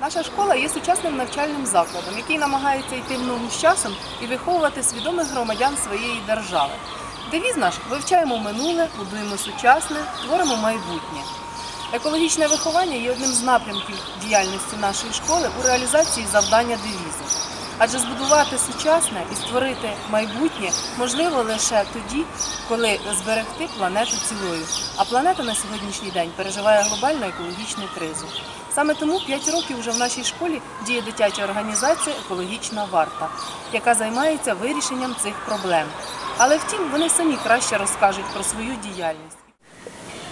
Наша школа є сучасним навчальним закладом, який намагається йти в ногу з часом і виховувати свідомих громадян своєї держави. Девіз наш вивчаємо минуле, будуємо сучасне, творимо майбутнє. Екологічне виховання є одним з напрямків діяльності нашої школи у реалізації завдання девізу. Адже збудувати сучасне і створити майбутнє можливо лише тоді, коли зберегти планету цілою. А планета на сьогоднішній день переживає глобальну екологічну кризу. Саме тому 5 років вже в нашій школі діє дитяча організація Екологічна варта, яка займається вирішенням цих проблем. Але втім, вони самі краще розкажуть про свою діяльність.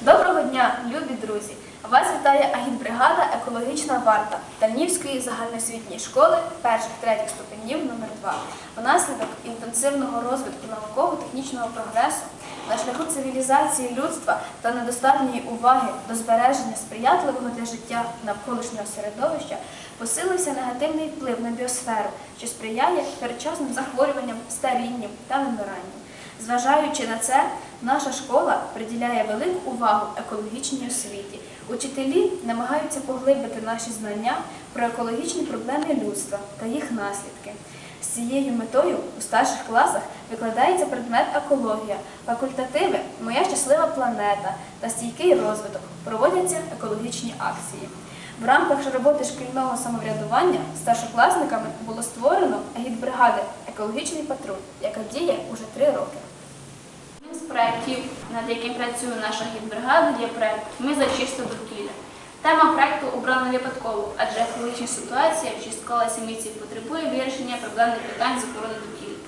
Доброго дня, любі друзі! Вас вітає агітбригада Екологічна варта Дальнівської загальноосвітньої школи перших третіх ступенів номер 2 Внаслідок інтенсивного розвитку науково-технічного прогресу на шляху цивілізації людства та недостатньої уваги до збереження сприятливого для життя навколишнього середовища посилився негативний вплив на біосферу, що сприяє передчасним захворюванням, старінням та вимиранню. Зважаючи на це, наша школа приділяє велику увагу екологічній освіті. Учителі намагаються поглибити наші знання про екологічні проблеми людства та їх наслідки. З цією метою у старших класах викладається предмет екологія, факультативи Моя щаслива планета та стійкий розвиток. Проводяться екологічні акції. В рамках роботи шкільного самоврядування старшокласниками було створено агітбригади Екологічний патруль, яка діє уже три роки. Одним з проєктів, над яким працює наша гідбригада, є проєкт Ми за чисте довкілля. Тема проєкту обрана випадково, адже екологічна ситуація, що склалася в потребує вирішення проблемних питань з охорони довкілля.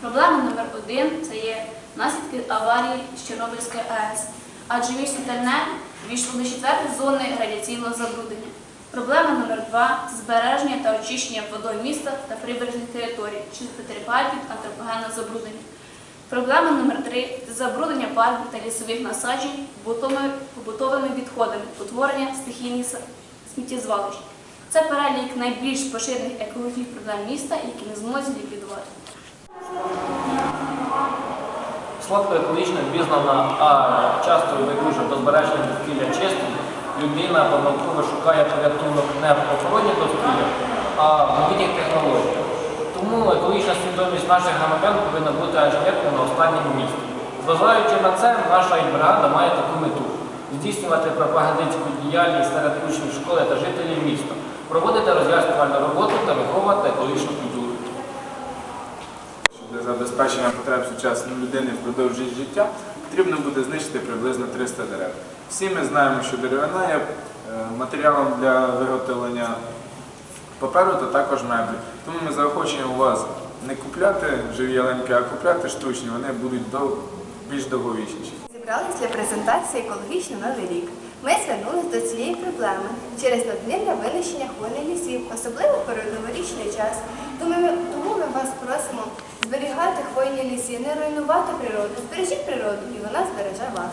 Проблема номер один це є наслідки аварії з Чорнобильської АЕС, адже місто Тальне війшло до четвертої зони радіаційного забруднення. Проблема номер два це збереження та очищення водою міста та прибережних територій, що потерпають від антропогенного забруднення. Проблема номер три це забруднення парків та лісових насаджень побутовими, відходами, утворення стихійних сміттєзвалищ. Це перелік найбільш поширених екологічних проблем міста, які ми зможемо ліквідувати. Сладко екологічно обізнана, а часто і байдуже до збереження довкілля чистим, людина помилково шукає порятунок не в охороні довкілля, а в новітніх технологіях. Тому екологічна свідомість наших громадян повинна бути аж ніяк на останньому місці. Зважаючи на це, наша бригада має таку мету здійснювати пропагандистську діяльність серед учнів школи та жителів міста, проводити роз'яснювальну роботу та виховувати екологічну культуру. Для забезпечення потреб сучасної людини впродовж життя потрібно буде знищити приблизно 300 дерев. Всі ми знаємо, що деревина є е, матеріалом для виготовлення паперу та також меблі. Тому ми заохочуємо вас не купляти живі ялинки, а купляти штучні, вони будуть дов- більш довговічніші. Зібрались для презентації екологічний новий рік. Ми звернулись до цієї проблеми через надмірне винищення хвойних лісів, особливо в передноворічний час. Тому ми, тому ми вас просимо зберігати хвойні ліси, не руйнувати природу. Збережіть природу, і вона збереже вас.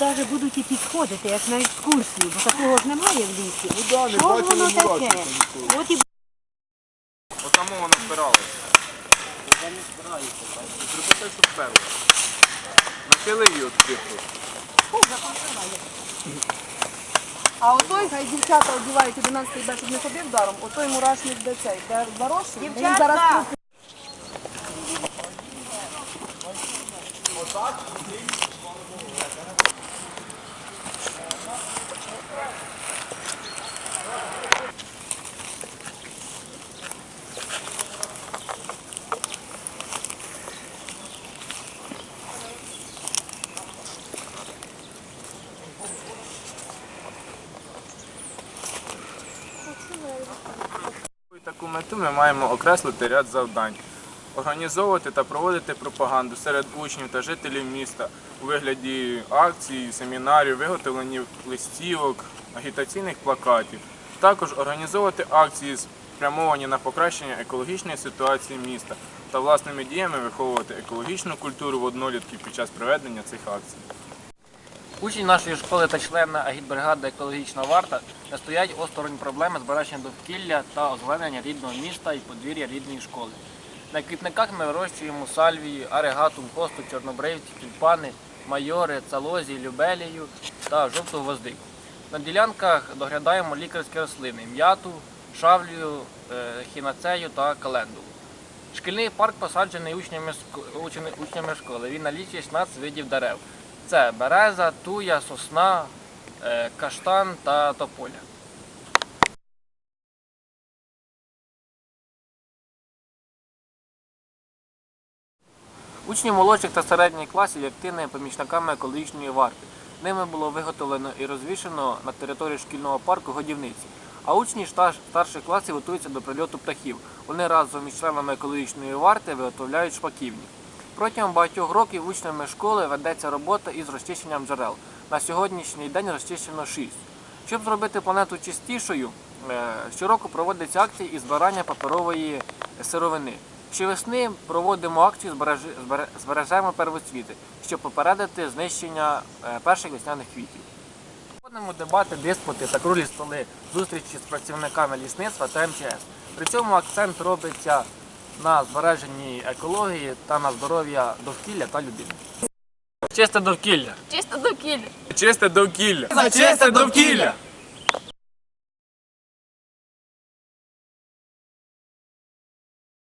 навіть будуть і підходити, як на екскурсію, бо такого ж немає в лісі. Що ж воно таке? От і Отамо вона впиралася. Вона не впирається. Припитай, що вперла. Нахили її от диху. Фу, закончила. А отой, хай дівчата одівають 11 йде, щоб не ходив даром, отой мурашник де цей, де заросший, він зараз Дівчата! трупи. Отак, Таку мету ми маємо окреслити ряд завдань. Організовувати та проводити пропаганду серед учнів та жителів міста у вигляді акцій, семінарів, виготовлення листівок, агітаційних плакатів. Також організовувати акції, спрямовані на покращення екологічної ситуації міста та власними діями виховувати екологічну культуру в однолітків під час проведення цих акцій. Учні нашої школи та члени агітбригади Екологічна варта не стоять осторонь проблеми збереження довкілля та озеленення рідного міста і подвір'я рідної школи. На квітниках ми вирощуємо сальвії, арегатум, косту, чорнобривці, тюльпани, майори, цалозі, любелію та жовту гвоздику. На ділянках доглядаємо лікарські рослини м'яту, шавлію, е, хінацею та календулу. Шкільний парк посаджений учнями школи. Він налічує 16 видів дерев. Це береза, туя, сосна, е, каштан та тополя. Учні молодших та середніх класів є активними помічниками екологічної варти. Ними було виготовлено і розвішено на території шкільного парку годівниці. А учні старших класів готуються до прильоту птахів. Вони разом із членами екологічної варти виготовляють шпаківні. Протягом багатьох років учнями школи ведеться робота із розчищенням джерел. На сьогоднішній день розчищено 6. Щоб зробити планету чистішою, е, щороку проводяться акції із збирання паперової сировини. Щовесни проводимо акцію «Збережи- збере- збережемо первоцвіти, щоб попередити знищення е, перших весняних квітів. Проводимо дебати, диспути та круглі столи, зустрічі з працівниками лісництва та МЧС. При цьому акцент робиться на збереженні екології та на здоров'я довкілля та людини. Чисте довкілля! Чисто довкілля. Чисте довкілля! Чисте довкілля!